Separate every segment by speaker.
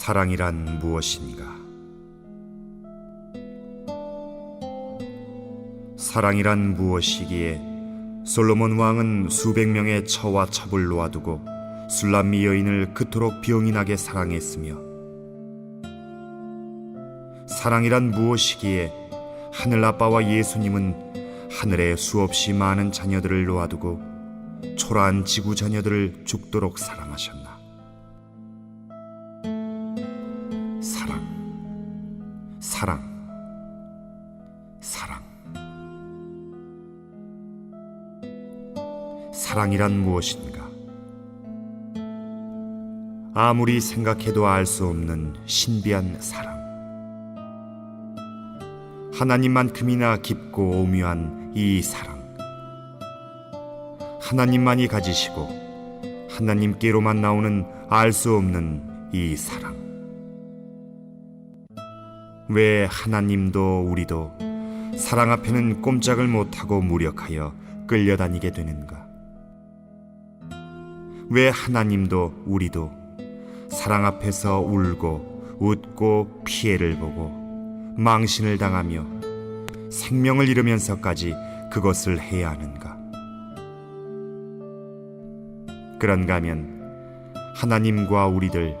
Speaker 1: 사랑이란 무엇인가? 사랑이란 무엇이기에 솔로몬 왕은 수백 명의 처와 첩을 놓아두고 술람미 여인을 그토록 병이 나게 사랑했으며 사랑이란 무엇이기에 하늘 아빠와 예수님은 하늘에 수없이 많은 자녀들을 놓아두고 초라한 지구 자녀들을 죽도록 사랑하셨나? 사랑, 사랑. 사랑이란 무엇인가? 아무리 생각해도 알 수 없는 신비한 사랑. 하나님만큼이나 깊고 오묘한 이 사랑. 하나님만이 가지시고 하나님께로만 나오는 알 수 없는 이 사랑. 왜 하나님도 우리도 사랑 앞에는 꼼짝을 못하고 무력하여 끌려다니게 되는가? 왜 하나님도 우리도 사랑 앞에서 울고 웃고 피해를 보고 망신을 당하며 생명을 잃으면서까지 그것을 해야 하는가? 그런가 하면 하나님과 우리들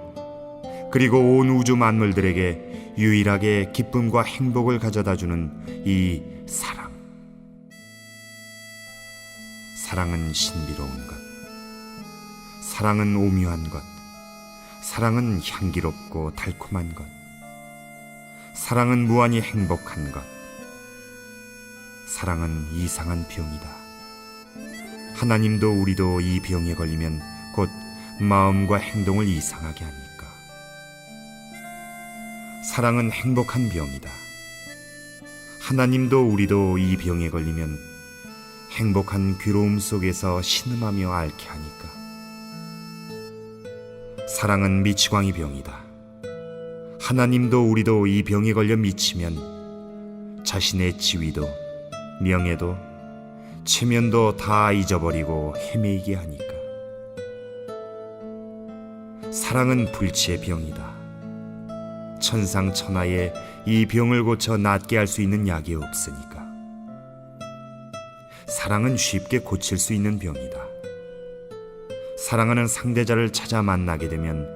Speaker 1: 그리고 온 우주 만물들에게 유일하게 기쁨과 행복을 가져다 주는 이 사랑. 사랑은 신비로운 것. 사랑은 오묘한 것. 사랑은 향기롭고 달콤한 것. 사랑은 무한히 행복한 것. 사랑은 이상한 병이다. 하나님도 우리도 이 병에 걸리면 곧 마음과 행동을 이상하게 하니까. 사랑은 행복한 병이다. 하나님도 우리도 이 병에 걸리면 행복한 괴로움 속에서 신음하며 앓게 하니까. 사랑은 미치광이 병이다. 하나님도 우리도 이 병에 걸려 미치면 자신의 지위도 명예도 체면도 다 잊어버리고 헤매이게 하니까. 사랑은 불치의 병이다. 천상천하에 이 병을 고쳐 낫게 할 수 있는 약이 없으니까. 사랑은 쉽게 고칠 수 있는 병이다. 사랑하는 상대자를 찾아 만나게 되면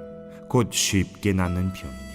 Speaker 1: 곧 쉽게 낫는 병이니.